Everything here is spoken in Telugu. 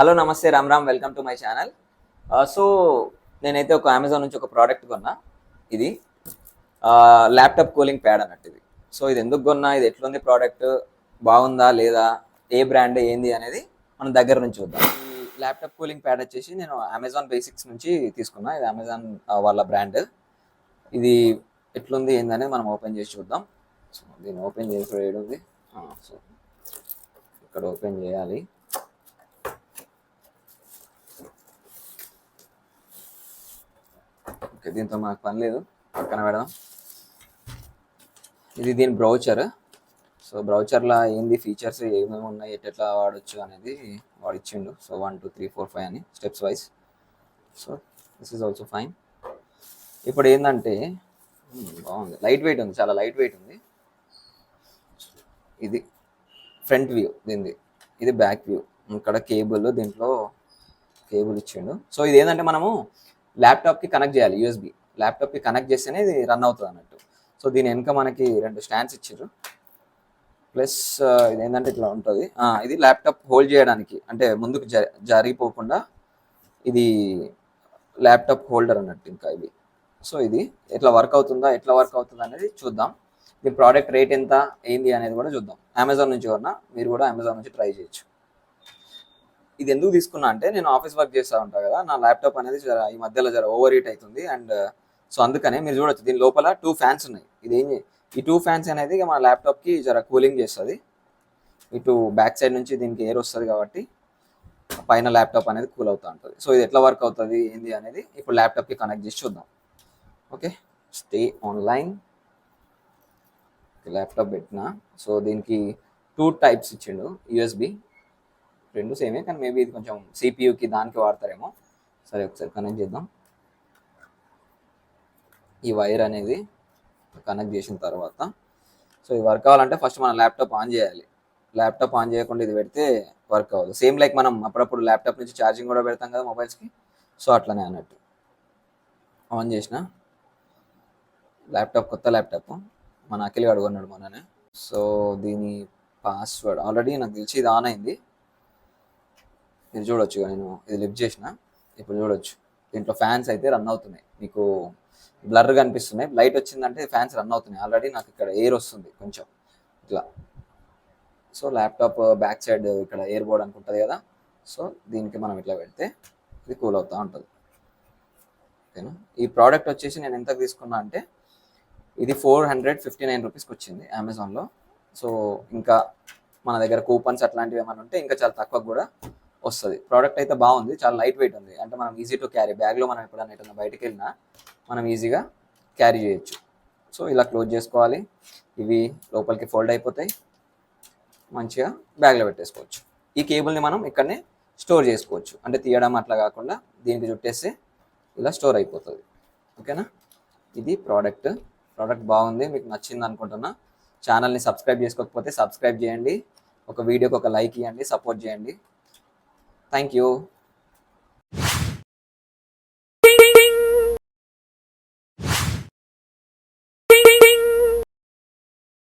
హలో నమస్తే Ram Ram welcome to my channel. So నేనైతే ఒక అమెజాన్ నుంచి ఒక ప్రోడక్ట్ కొన్నా. ఇది ల్యాప్టాప్ కూలింగ్ ప్యాడ్ అన్నట్టు ఇది. సో ఇది ఎందుకు కొన్నా? ఇది ఎట్లుంది ప్రోడక్ట్ బాగుందా లేదా? ఏ బ్రాండ్ ఏంది అనేది మనం దగ్గర నుంచి చూద్దాం. ఈ ల్యాప్టాప్ కూలింగ్ ప్యాడ్ వచ్చేసి నేను అమెజాన్ బేసిక్స్ నుంచి తీసుకున్నా. ఇది అమెజాన్ వాళ్ళ బ్రాండ్ ఇది ఎట్లుంది ఏందనేది మనం ఓపెన్ చేసి చూద్దాం. సో దీన్ని ఓపెన్ చేసి ఏడుంది సో ఇక్కడ ఓపెన్ చేయాలి. ఓకే దీంతో మనకు పని లేదు. పక్కన పెడదాం. ఇది దీని బ్రౌచర్. సో బ్రౌచర్లో ఏంది ఫీచర్స్ ఏమేమి ఉన్నాయి ఎట్లా వాడచ్చు అనేది వాడు ఇచ్చిండు. So one two three four five అని steps wise so this is also fine ఇప్పుడు ఏంటంటే బాగుంది. లైట్ వెయిట్ ఉంది చాలా లైట్ వెయిట్ ఉంది. ఇది ఫ్రంట్ వ్యూ దీనిది. ఇది బ్యాక్ వ్యూ ఇక్కడ కేబుల్ దీంట్లో కేబుల్ ఇచ్చిండు. సో ఇది ఏంటంటే మనము ల్యాప్టాప్కి కనెక్ట్ చేయాలి యూఎస్బి ల్యాప్టాప్కి కనెక్ట్ చేస్తేనే ఇది రన్ అవుతుంది అన్నట్టు. సో దీని వెనుక మనకి రెండు స్టాండ్స్ ఇచ్చారు. ప్లస్ ఇది ఏంటంటే ఇట్లా ఉంటుంది. ఇది ల్యాప్టాప్ హోల్డ్ చేయడానికి అంటే ముందుకు జ జరిగిపోకుండా ఇది ల్యాప్టాప్ హోల్డర్ అన్నట్టు ఇంకా ఇది. సో ఇది ఎట్లా వర్క్ అవుతుందా ఎట్లా వర్క్ అవుతుందా అనేది చూద్దాం. దీని ప్రోడక్ట్ రేట్ ఎంత ఏంది అనేది కూడా చూద్దాం. అమెజాన్ నుంచి కొన్నా మీరు కూడా అమెజాన్ నుంచి ట్రై చేయొచ్చు. ఇది ఎందుకు తీసుకున్నా అంటే నేను ఆఫీస్ వర్క్ చేస్తూ ఉంటాను కదా నా ల్యాప్టాప్ అనేది జర ఈ మధ్యలో జర ఓవర్ హీట్ అవుతుంది అండ్ సో అందుకనే మీరు చూడొచ్చు దీని లోపల టూ ఫ్యాన్స్ ఉన్నాయి. ఇది ఏం ఈ టూ ఫ్యాన్స్ అనేది ఇక మన ల్యాప్టాప్కి జర కూలింగ్ చేస్తుంది. ఇటు బ్యాక్ సైడ్ నుంచి దీనికి ఎయిర్ వస్తుంది కాబట్టి పైన ల్యాప్టాప్ అనేది కూల్ అవుతూ ఉంటుంది. సో ఇది ఎట్లా వర్క్ అవుతుంది ఏంది అనేది ఇప్పుడు ల్యాప్టాప్కి కనెక్ట్ చేసి చూద్దాం. ఓకే స్టే ఆన్లైన్ ల్యాప్టాప్ పెట్టిన. సో దీనికి టూ టైప్స్ ఇచ్చిండు యూఎస్బి రెండు సేమే కానీ మేబీ ఇది కొంచెం సిపియూకి దానికి వాడతారేమో. సరే ఒకసారి కనెక్ట్ చేద్దాం. ఈ వైర్ అనేది కనెక్ట్ చేసిన తర్వాత సో ఇది వర్క్ అవ్వాలంటే ఫస్ట్ మనం ల్యాప్టాప్ ఆన్ చేయాలి. ల్యాప్టాప్ ఆన్ చేయకుండా ఇది పెడితే వర్క్ అవ్వదు సేమ్ లైక్ మనం అప్పుడప్పుడు ల్యాప్టాప్ నుంచి ఛార్జింగ్ కూడా పెడతాం కదా మొబైల్స్కి సో అట్లనే అన్నట్టు. ఆన్ చేసిన ల్యాప్టాప్ కొత్త ల్యాప్టాప్ మన అఖిల్ అడుగున్నాడు మొన్ననే. సో దీని పాస్వర్డ్ ఆల్రెడీ నాకు తెలిసి ఇది ఆన్ అయింది. మీరు చూడొచ్చు నేను ఇది లిఫ్ట్ చేసిన. ఇప్పుడు చూడొచ్చు. దీంట్లో ఫ్యాన్స్ అయితే రన్ అవుతున్నాయి. మీకు బ్లర్ కనిపిస్తున్నాయి. లైట్ వచ్చిందంటే ఫ్యాన్స్ రన్ అవుతున్నాయి. ఆల్రెడీ నాకు ఇక్కడ ఎయిర్ వస్తుంది కొంచెం. ఇట్లా. సో ల్యాప్టాప్ బ్యాక్ సైడ్ ఇక్కడ ఎయిర్ బోర్డ్ అనుకుంటుంది కదా. సో దీనికి మనం ఇట్లా పెడితే ఇది కూల్ అవుతూ ఉంటుంది. ఓకేనా ఈ ప్రోడక్ట్ వచ్చేసి నేను ఎంతకు తీసుకున్నా అంటే ఇది ఫోర్ హండ్రెడ్ ఫిఫ్టీ నైన్ రూపీస్కి వచ్చింది అమెజాన్లో సో ఇంకా మన దగ్గర కూపన్స్ అట్లాంటివి ఏమైనా ఉంటే ఇంకా చాలా తక్కువ కూడా వస్తుంది. ప్రోడక్ట్ అయితే బాగుంది చాలా లైట్ వెయిట్ ఉంది. అంటే మనం ఈజీ టు క్యారీ బ్యాగ్లో మనం ఎప్పుడైనా ఎటన్నా బయటకు వెళ్ళినా మనం ఈజీగా క్యారీ చేయొచ్చు. సో ఇలా క్లోజ్ చేసుకోవాలి. ఇవి లోపలికి ఫోల్డ్ అయిపోతాయి. మంచిగా బ్యాగ్లో పెట్టేసుకోవచ్చు. ఈ కేబుల్ని మనం ఇక్కడనే స్టోర్ చేసుకోవచ్చు. అంటే తీయడం అట్లా కాకుండా దీనికి చుట్టేస్తే ఇలా స్టోర్ అయిపోతుంది. ఓకేనా ఇది ప్రోడక్ట్ ప్రోడక్ట్ బాగుంది. మీకు నచ్చింది అనుకుంటున్నా. ఛానల్ని సబ్స్క్రైబ్ చేసుకోకపోతే సబ్స్క్రైబ్ చేయండి. ఒక వీడియోకి ఒక లైక్ ఇవ్వండి. సపోర్ట్ చేయండి. Thank you.